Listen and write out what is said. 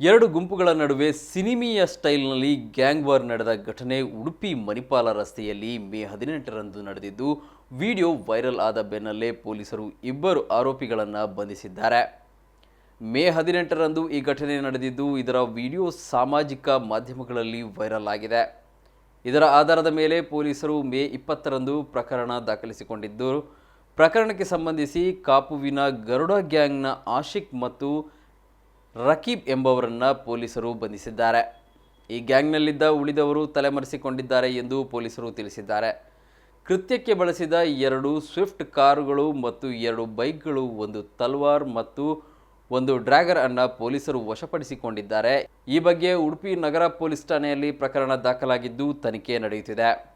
ಎರಡು ಗುಂಪುಗಳ ನಡುವೆ ಸಿನಿಮೀಯ ಸ್ಟೈಲ್ನಲ್ಲಿ ಗ್ಯಾಂಗ್ ವಾರ್ ನಡೆದ ಘಟನೆ ಉಡುಪಿ ಮಣಿಪಾಲ ರಸ್ತೆಯಲ್ಲಿ ಮೇ ಹದಿನೆಂಟರಂದು ನಡೆದಿದ್ದು, ವಿಡಿಯೋ ವೈರಲ್ ಆದ ಬೆನ್ನಲ್ಲೇ ಪೊಲೀಸರು ಇಬ್ಬರು ಆರೋಪಿಗಳನ್ನು ಬಂಧಿಸಿದ್ದಾರೆ. ಮೇ ಹದಿನೆಂಟರಂದು ಈ ಘಟನೆ ನಡೆದಿದ್ದು, ಇದರ ವಿಡಿಯೋ ಸಾಮಾಜಿಕ ಮಾಧ್ಯಮಗಳಲ್ಲಿ ವೈರಲ್ ಆಗಿದೆ. ಇದರ ಆಧಾರದ ಮೇಲೆ ಪೊಲೀಸರು ಮೇ ಇಪ್ಪತ್ತರಂದು ಪ್ರಕರಣ ದಾಖಲಿಸಿಕೊಂಡಿದ್ದು, ಪ್ರಕರಣಕ್ಕೆ ಸಂಬಂಧಿಸಿ ಕಾಪುವಿನ ಗರುಡ ಗ್ಯಾಂಗ್ನ ಆಶಿಕ್ ಮತ್ತು ರಕೀಬ್ ಎಂಬವರನ್ನು ಪೊಲೀಸರು ಬಂಧಿಸಿದ್ದಾರೆ. ಈ ಗ್ಯಾಂಗ್ನಲ್ಲಿದ್ದ ಉಳಿದವರು ತಲೆಮರೆಸಿಕೊಂಡಿದ್ದಾರೆ ಎಂದು ಪೊಲೀಸರು ತಿಳಿಸಿದ್ದಾರೆ. ಕೃತ್ಯಕ್ಕೆ ಬಳಸಿದ ಎರಡು ಸ್ವಿಫ್ಟ್ ಕಾರುಗಳು ಮತ್ತು ಎರಡು ಬೈಕ್ಗಳು, ಒಂದು ತಲ್ವಾರ್ ಮತ್ತು ಒಂದು ಡ್ರ್ಯಾಗರ್ ಅನ್ನು ಪೊಲೀಸರು ವಶಪಡಿಸಿಕೊಂಡಿದ್ದಾರೆ. ಈ ಬಗ್ಗೆ ಉಡುಪಿ ನಗರ ಪೊಲೀಸ್ ಠಾಣೆಯಲ್ಲಿ ಪ್ರಕರಣ ದಾಖಲಾಗಿದ್ದು ತನಿಖೆ ನಡೆಯುತ್ತಿದೆ.